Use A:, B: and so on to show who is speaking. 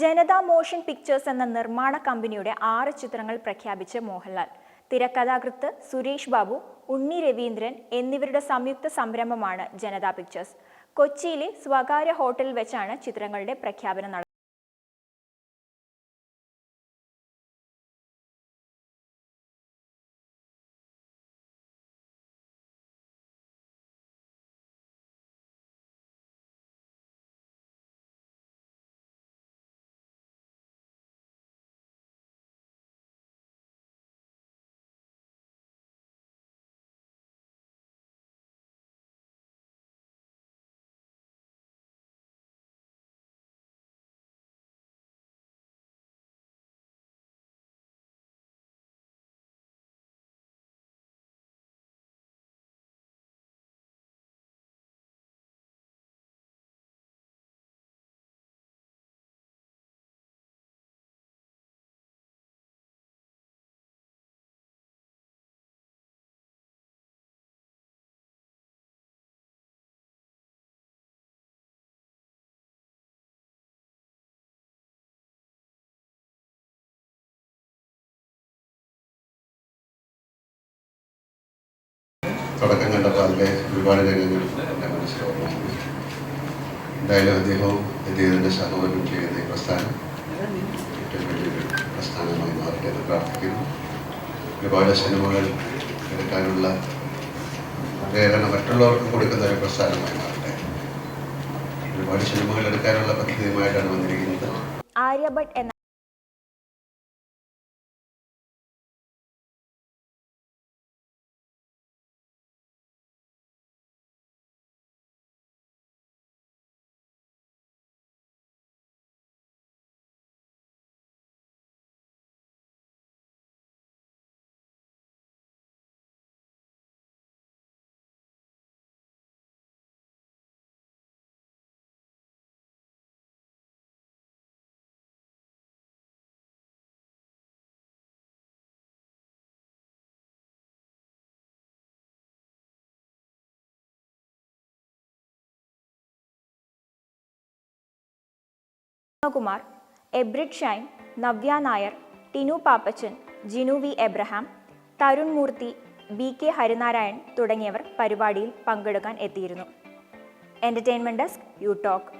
A: ജനത motion pictures എന്ന നിർമ്മാണ കമ്പനിയുടെ ആറ് ചിത്രങ്ങൾ പ്രഖ്യാപിച്ച് മോഹൻലാൽ. തിരക്കഥാകൃത്ത് സുരേഷ് ബാബു ഉണ്ണി രവീന്ദ്രൻ എന്നിവരുടെ സംയുക്ത സംരംഭമാണ് ജനത പിക്ചേഴ്സ്. കൊച്ചിയിലെ സ്വകാര്യ ഹോട്ടലിൽ വെച്ചാണ് ചിത്രങ്ങളുടെ പ്രഖ്യാപനം
B: തുടക്കം കണ്ടപ്പോൾ അതിലെ ഒരുപാട് രംഗങ്ങൾ എന്റെ മനസ്സിൽ ഓർമ്മ എന്തായാലും അദ്ദേഹവും അദ്ദേഹത്തിന്റെ സഹോദരനും ചെയ്യുന്ന ഈ പ്രസ്ഥാനം ഏറ്റവും വലിയൊരു പ്രസ്ഥാനമായി മാറട്ടെ എന്ന് പ്രാർത്ഥിക്കുന്നു. ഒരുപാട് സിനിമകൾ എടുക്കാനുള്ള പ്രേരണ മറ്റുള്ളവർക്കും കൊടുക്കുന്ന ഒരു പ്രസ്ഥാനമായി മാറട്ടെ. ഒരുപാട് സിനിമകൾ എടുക്കാനുള്ള പദ്ധതിയുമായിട്ടാണ് വന്നിരിക്കുന്നത്.
A: ആര്യഭട്ട് എന്ന Kumar Abrid Shine Navya Nair Tinu Pappachan Jinu V Abraham Tharun Moorthy B K Harinarayan തുടങ്ങിയവർ പരിപാടിയിൽ പങ്കെടുക്കാൻ എത്തിയിരുന്നു. Entertainment desk you talk